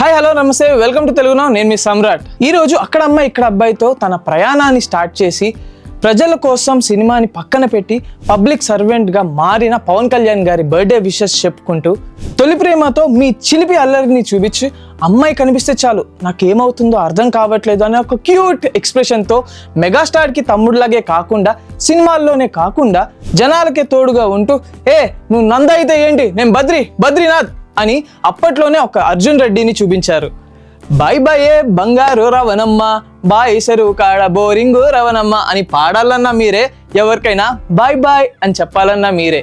Hi hello namaste. Welcome to తెలుగునా నేను మీ సమ్రాట్. ఈ రోజు అక్కడ అమ్మాయి ఇక్కడ అబ్బాయితో తన ప్రయాణాన్ని స్టార్ట్ చేసి ప్రజల కోసం సినిమాని పక్కన పెట్టి పబ్లిక్ సర్వెంట్గా మారిన పవన్ కళ్యాణ్ గారి బర్త్డే విషెస్ చెప్పుకుంటూ తొలి ప్రేమతో మీ చిలిపి అల్లరిని చూపించి అమ్మాయి కనిపిస్తే చాలు నాకేమవుతుందో అర్థం కావట్లేదు అనే ఒక క్యూట్ ఎక్స్ప్రెషన్తో మెగాస్టార్కి తమ్ముడిలాగే కాకుండా సినిమాల్లోనే కాకుండా జనాలకే తోడుగా ఉంటూ ఏ నువ్వు నంద అయితే ఏంటి? నేను బద్రి బద్రీనాథ్. అని అప్పట్లోనే ఒక అర్జున్ రెడ్డిని చూపించారు. బాయ్ బాయే బంగారు రవణమ్మ బాయ్ సరువు కాడ బోరింగు రవణమ్మ అని పాడాలన్నా మీరే ఎవరికైనా బాయ్ బాయ్ అని చెప్పాలన్నా మీరే.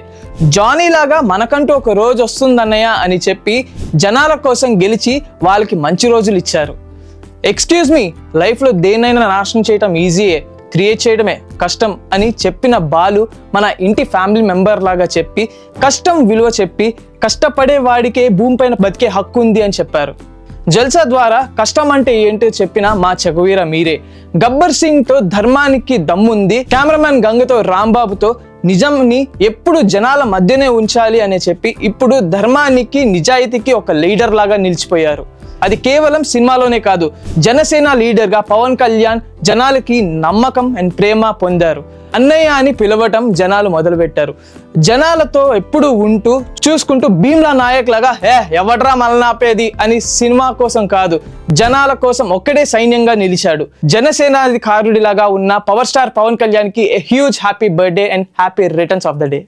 జానీ లాగా మనకంటూ ఒక రోజు వస్తుందన్నయ్య అని చెప్పి జనాల కోసం గెలిచి వాళ్ళకి మంచి రోజులు ఇచ్చారు. ఎక్స్క్యూజ్ మీ లైఫ్లో దేన్నైనా నాశనం చేయటం ఈజీయే క్రియేట్ చేయడమే కష్టం అని చెప్పిన బాలు మన ఇంటి ఫ్యామిలీ మెంబర్ లాగా చెప్పి కష్టం విలువ చెప్పి కష్టపడే వాడికే భూమిపైన బతికే హక్కు ఉంది అని చెప్పారు. జల్సా ద్వారా కష్టం అంటే ఏంటో చెప్పిన మా చగువీర మీరే. గబ్బర్ సింగ్తో ధర్మానికి దమ్ముంది కెమెరామెన్ గంగతో రాంబాబుతో నిజంని ఎప్పుడు జనాల మధ్యనే ఉంచాలి అని చెప్పి ఇప్పుడు ధర్మానికి నిజాయితీకి ఒక లీడర్ లాగా నిలిచిపోయారు. అది కేవలం సినిమాలోనే కాదు జనసేన లీడర్గా పవన్ కళ్యాణ్ జనాలకి నమ్మకం అండ్ ప్రేమ పొందారు. అన్నయ్య అని పిలవటం జనాలు మొదలుపెట్టారు. జనాలతో ఎప్పుడు ఉంటూ చూసుకుంటూ భీమ్లా నాయక్ లాగా హే ఎవడ్రా మలనాపేది అని సినిమా కోసం కాదు జనాల కోసం ఒక్కడే సైన్యంగా నిలిచాడు. జనసేనాధికారుడిలాగా ఉన్న పవర్ స్టార్ పవన్ కళ్యాణ్కి huge happy birthday and happy returns of the day